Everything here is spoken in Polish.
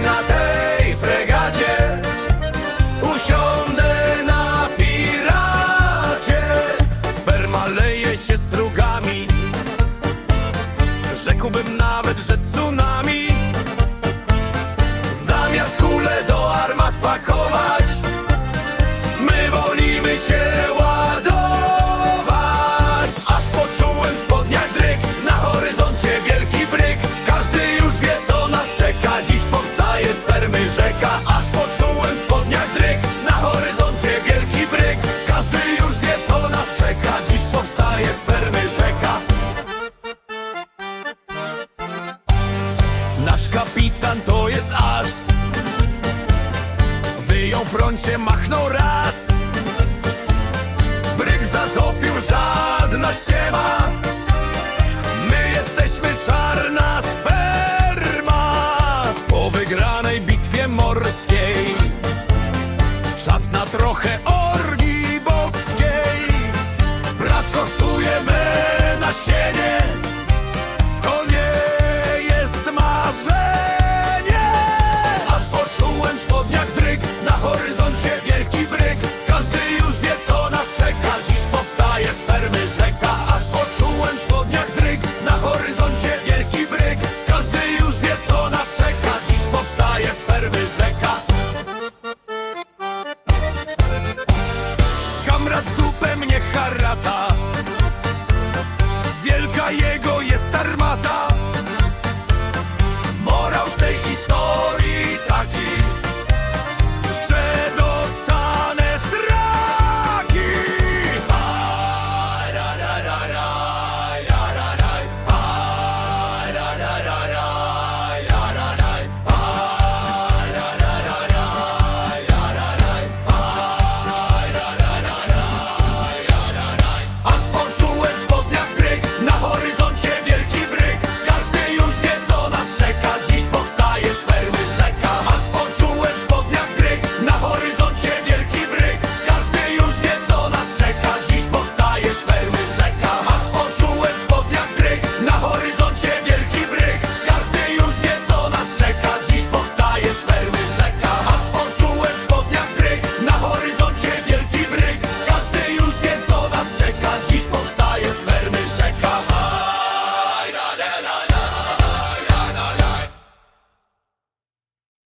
na tej fregacie. Usiądę na piracie. Sperma leje się strugami. Rzekłbym nawet, że tsunami. Zamiast kule do To jest as. Wyjął prącie, machnął raz. Bryk zatopił, żadna ściema. My jesteśmy czarna sperma. Po wygranej bitwie morskiej. Czas na trochę orgi boskiej. Brat kostujemy na sienie Wielka jego jest armata.